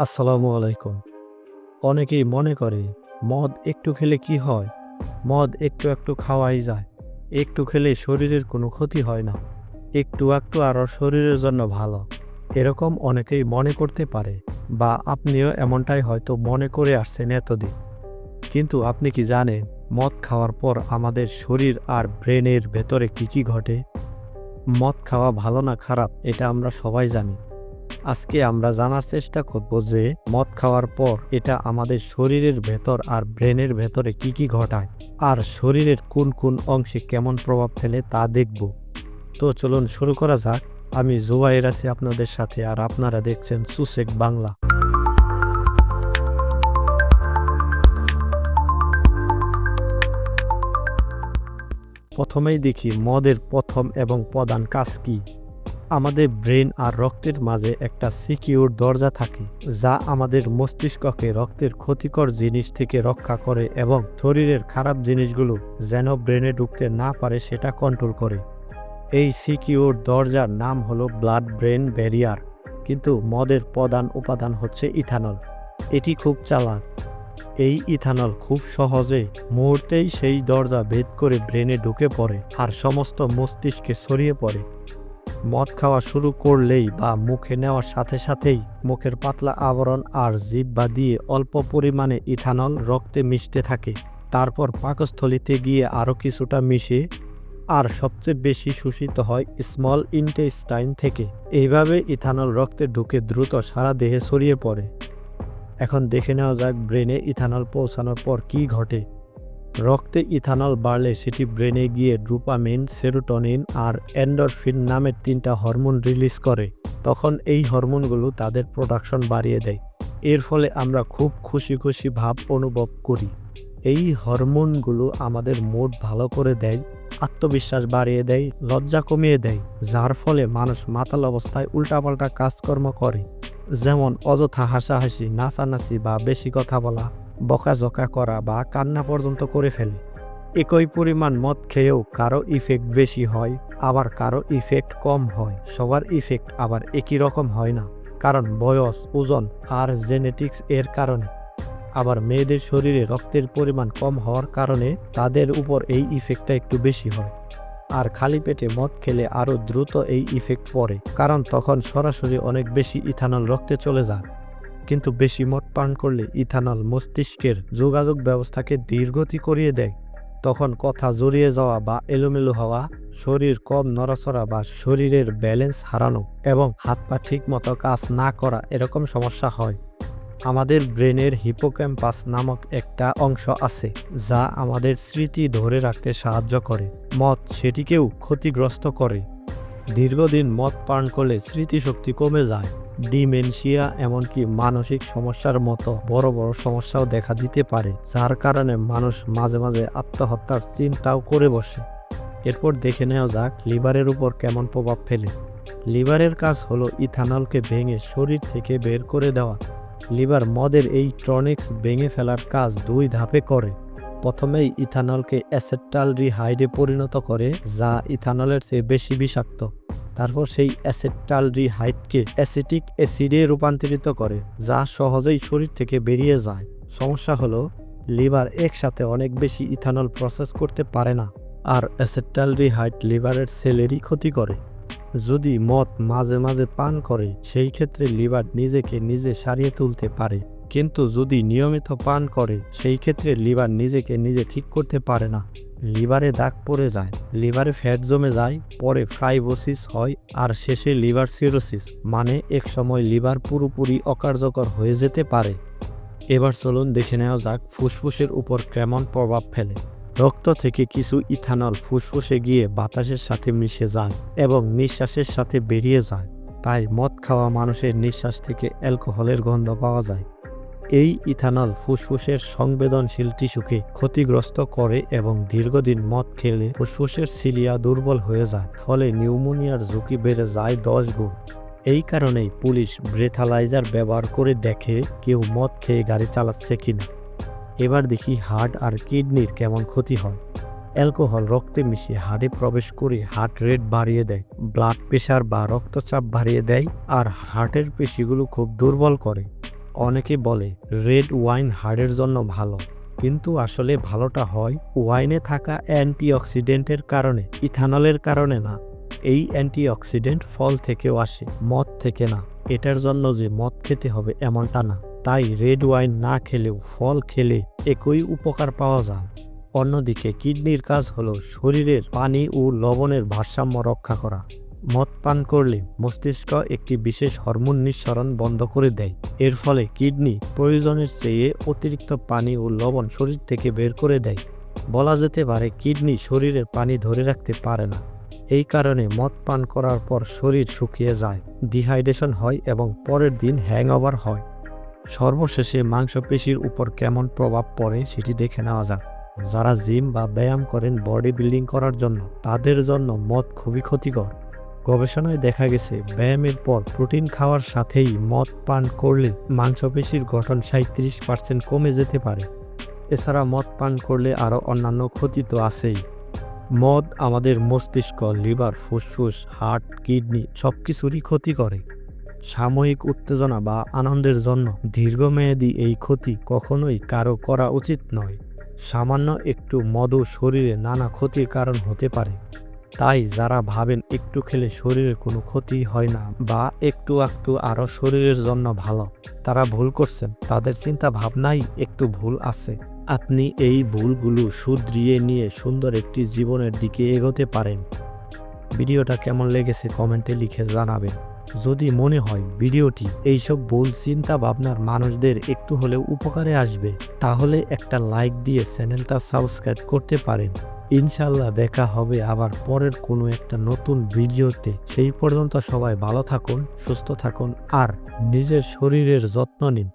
আসসালামু আলাইকুম। অনেকেই মনে করে, মদ একটু খেলে কি হয়? মদ একটু একটু খাওয়াই যায়। একটু খেলে শরীরের কোনো ক্ষতি হয় না। একটু একটু আরও শরীরের জন্য ভালো। এরকম অনেকেই মনে করতে পারে, বা আপনিও এমনটাই হয়তো মনে করে আসছেন এতদিন। কিন্তু আপনি কি জানেন, মদ খাওয়ার পর আমাদের শরীর আর ব্রেনের ভেতরে কি কি ঘটে? মদ খাওয়া ভালো না খারাপ, এটা আমরা সবাই জানি। আজকে আমরা জানার চেষ্টা করব যে মদ খাওয়ার পর এটা আমাদের শরীরের ভেতর আর ব্রেনের ভেতরে কি কি ঘটায়, আর শরীরের কোন কোন অংশে কেমন প্রভাব ফেলে তা দেখব। তো চলুন শুরু করা যাক। আমি জোয়াইর আছি আপনাদের সাথে আর আপনারা দেখছেন সুসেক বাংলা। প্রথমেই দেখি মদের প্রথম এবং প্রধান কাজ কি। আমাদের ব্রেন আর রক্তের মাঝে একটা সিকিউর দরজা থাকে, যা আমাদের মস্তিষ্ককে রক্তের ক্ষতিকর জিনিস থেকে রক্ষা করে এবং শরীরের খারাপ জিনিসগুলো যেন ব্রেনে ঢুকতে না পারে সেটা কন্ট্রোল করে। এই সিকিউর দরজার নাম হলো ব্লাড ব্রেন ব্যারিয়ার, কিন্তু মদের প্রধান উপাদান হচ্ছে ইথানল। এটি খুব চালাক। এই ইথানল খুব সহজে মুহূর্তেই সেই দরজা ভেদ করে ব্রেনে ঢুকে পড়ে আর সমস্ত মস্তিষ্কে ছড়িয়ে পড়ে। মদ খাওয়া শুরু করলেই বা মুখে নেওয়ার সাথে সাথেই মুখের পাতলা আবরণ আর জিহ্বা দিয়ে অল্প পরিমাণে ইথানল রক্তে মিশতে থাকে। তারপর পাকস্থলিতে গিয়ে আরও কিছুটা মিশে আর সবচেয়ে বেশি শোষিত হয় স্মল ইন্টেস্টাইন থেকে। এইভাবে ইথানল রক্তে ঢুকে দ্রুত সারা দেহে ছড়িয়ে পড়ে। এখন দেখে নেওয়া যাক ব্রেনে ইথানল পৌঁছানোর পর কি ঘটে। রক্তে ইথানল বাড়লে সেটি ব্রেনে গিয়ে ড্রুপামিন সেরোটনিন আর এন্ডরফিন নামের তিনটা হরমোন রিলিজ করে। তখন এই হরমোনগুলো তাদের প্রোডাকশন বাড়িয়ে দেয়। এর ফলে আমরা খুব খুশি খুশি ভাব অনুভব করি। এই হরমোনগুলো আমাদের মুড ভালো করে দেয়, আত্মবিশ্বাস বাড়িয়ে দেয়, লজ্জা কমিয়ে দেয়, যার ফলে মানুষ মাতাল অবস্থায় উল্টাপাল্টা কাজকর্ম করে। যেমন অযথা হাসাহাসি, নাচানাচি বা বেশি কথা বলা বকাঝকা করা বা কান্না পর্যন্ত করে ফেলে। একই পরিমাণ মদ খেয়েও কারও ইফেক্ট বেশি হয়, আবার কারও ইফেক্ট কম হয়। সবার ইফেক্ট আবার একই রকম হয় না, কারণ বয়স, ওজন আর জেনেটিক্স এর কারণে। আবার মেয়েদের শরীরে রক্তের পরিমাণ কম হওয়ার কারণে তাদের উপর এই ইফেক্টটা একটু বেশি হয়। আর খালি পেটে মদ খেলে আরও দ্রুত এই ইফেক্ট পড়ে, কারণ তখন সরাসরি অনেক বেশি ইথানল রক্তে চলে যায়। কিন্তু বেশি মদ পান করলে ইথানল মস্তিষ্কের যোগাযোগ ব্যবস্থাকে ধীরগতি করিয়ে দেয়। তখন কথা জড়িয়ে যাওয়া বা এলোমেলো হওয়া, শরীর কম নড়াচড়া বা শরীরের ব্যালেন্স হারানো এবং হাত পা ঠিক মতো কাজ না করা এরকম সমস্যা হয়। আমাদের ব্রেনের হিপোক্যাম্পাস নামক একটা অংশ আছে, যা আমাদের স্মৃতি ধরে রাখতে সাহায্য করে। মদ সেটিকেও ক্ষতিগ্রস্ত করে। দীর্ঘদিন মদ পান করলে স্মৃতিশক্তি কমে যায়। ডিমেনশিয়া এমনকি মানসিক সমস্যার মতো বড় বড় সমস্যাও দেখা দিতে পারে, যার কারণে মানুষ মাঝে মাঝে আত্মহত্যার চিন্তাও করে বসে। এরপর দেখে নেওয়া যাক লিভারের উপর কেমন প্রভাব ফেলে। লিভারের কাজ হলো ইথানলকে ভেঙে শরীর থেকে বের করে দেওয়া। লিভার মদের এই ট্রনিক্স ভেঙে ফেলার কাজ দুই ধাপে করে। প্রথমেই ইথানলকে অ্যাসেটাল রিহাইডে পরিণত করে, যা ইথানলের চেয়ে বেশি বিষাক্ত। তারপর সেই অ্যাসেটালরিহাইডকে অ্যাসিটিক অ্যাসিডে রূপান্তরিত করে, যা সহজেই শরীর থেকে বেরিয়ে যায়। সমস্যা হলো, লিভার একসাথে অনেক বেশি ইথানল প্রসেস করতে পারে না, আর অ্যাসেটালরিহাইড লিভারের সেলেরই ক্ষতি করে। যদি মদ মাঝে মাঝে পান করে, সেই ক্ষেত্রে লিভার নিজেকে নিজে সারিয়ে তুলতে পারে। কিন্তু যদি নিয়মিত পান করে, সেই ক্ষেত্রে লিভার নিজেকে নিজে ঠিক করতে পারে না। লিভারে দাগ পড়ে যায়, লিভারে ফ্যাট জমে যায়, পরে ফ্রাইবোসিস হয় আর শেষে লিভার সিরোসিস মানে এক সময় লিভার পুরোপুরি অকার্যকর হয়ে যেতে পারে। এবার চলুন দেখে নেওয়া যাক ফুসফুসের উপর কেমন প্রভাব ফেলে। রক্ত থেকে কিছু ইথানল ফুসফুসে গিয়ে বাতাসের সাথে মিশে যায় এবং নিঃশ্বাসের সাথে বেরিয়ে যায়। তাই মদ খাওয়া মানুষের নিঃশ্বাস থেকে অ্যালকোহলের গন্ধ পাওয়া যায়। এই ইথানল ফুসফুসের সংবেদনশীল টিস্যুকে ক্ষতিগ্রস্ত করে এবং দীর্ঘদিন মদ খেলে ফুসফুসের সিলিয়া দুর্বল হয়ে যায়, ফলে নিউমোনিয়ার ঝুঁকি বেড়ে যায় দশ গুণ। এই কারণেই পুলিশ ব্রেথালাইজার ব্যবহার করে দেখে কেউ মদ খেয়ে গাড়ি চালাচ্ছে কিনা। এবার দেখি হার্ট আর কিডনির কেমন ক্ষতি হয়। অ্যালকোহল রক্তে মিশিয়ে হাড়ে প্রবেশ করে হার্ট রেট বাড়িয়ে দেয়, ব্লাড প্রেশার বা রক্তচাপ বাড়িয়ে দেয়, আর হার্টের পেশিগুলো খুব দুর্বল করে। অনেকে বলে, রেড ওয়াইন হার্টের জন্য ভালো। কিন্তু আসলে ভালোটা হয় ওয়াইনে থাকা অ্যান্টিঅক্সিডেন্টের কারণে, ইথানলের কারণে না। এই অ্যান্টিঅক্সিডেন্ট ফল থেকেও আসে, মদ থেকে না। এটার জন্য যে মদ খেতে হবে এমনটা না। তাই রেড ওয়াইন না খেলেও ফল খেলে একই উপকার পাওয়া যায়। অন্যদিকে কিডনির কাজ হলো শরীরের পানি ও লবণের ভারসাম্য রক্ষা করা। মদ পান করলে মস্তিষ্ক একটি বিশেষ হরমোন নিঃসরণ বন্ধ করে দেয়। এর ফলে কিডনি প্রয়োজনের চেয়ে অতিরিক্ত পানি ও লবণ শরীর থেকে বের করে দেয়। বলা যেতে পারে কিডনি শরীরের পানি ধরে রাখতে পারে না। এই কারণে মদ পান করার পর শরীর শুকিয়ে যায়, ডিহাইড্রেশন হয় এবং পরের দিন হ্যাংওভার হয়। সর্বশেষে মাংসপেশির উপর কেমন প্রভাব পড়ে সেটি দেখে নেওয়া যাক। যারা জিম বা ব্যায়াম করেন বডি বিল্ডিং করার জন্য, তাদের জন্য মদ খুবই ক্ষতিকর। গবেষণায় দেখা গেছে, ব্যায়ামের পর প্রোটিন খাওয়ার সাথেই মদ পান করলে মাংসপেশির গঠন সাঁত্রিশ পার্সেন্ট কমে যেতে পারে। এছাড়া মদ পান করলে আরও অন্যান্য ক্ষতি তো আছেই। মদ আমাদের মস্তিষ্ক, লিভার, ফুসফুস, হার্ট, কিডনি সব কিছুরই ক্ষতি করে। সাময়িক উত্তেজনা বা আনন্দের জন্য দীর্ঘমেয়াদী এই ক্ষতি কখনোই কারও করা উচিত নয়। সামান্য একটু মদও শরীরে নানা ক্ষতির কারণ হতে পারে। তাই যারা ভাবেন একটু খেলে শরীরে কোনো ক্ষতি হয় না বা একটু একটু আরও শরীরের জন্য ভালো, তারা ভুল করছেন। তাদের চিন্তা ভাবনাই একটু ভুল আছে। আপনি এই ভুলগুলো শুধরিয়ে নিয়ে সুন্দর একটি জীবনের দিকে এগোতে পারেন। ভিডিওটা কেমন লেগেছে কমেন্টে লিখে জানাবেন। যদি মনে হয় ভিডিওটি এইসব ভুল চিন্তা ভাবনার মানুষদের একটু হলেও উপকারে আসবে, তাহলে একটা লাইক দিয়ে চ্যানেলটা সাবস্ক্রাইব করতে পারেন। ইনশাল্লাহ দেখা হবে আবার পরের কোনো একটা নতুন ভিডিওতে। সেই পর্যন্ত সবাই ভালো থাকুন, সুস্থ থাকুন আর নিজের শরীরের যত্ন নিন।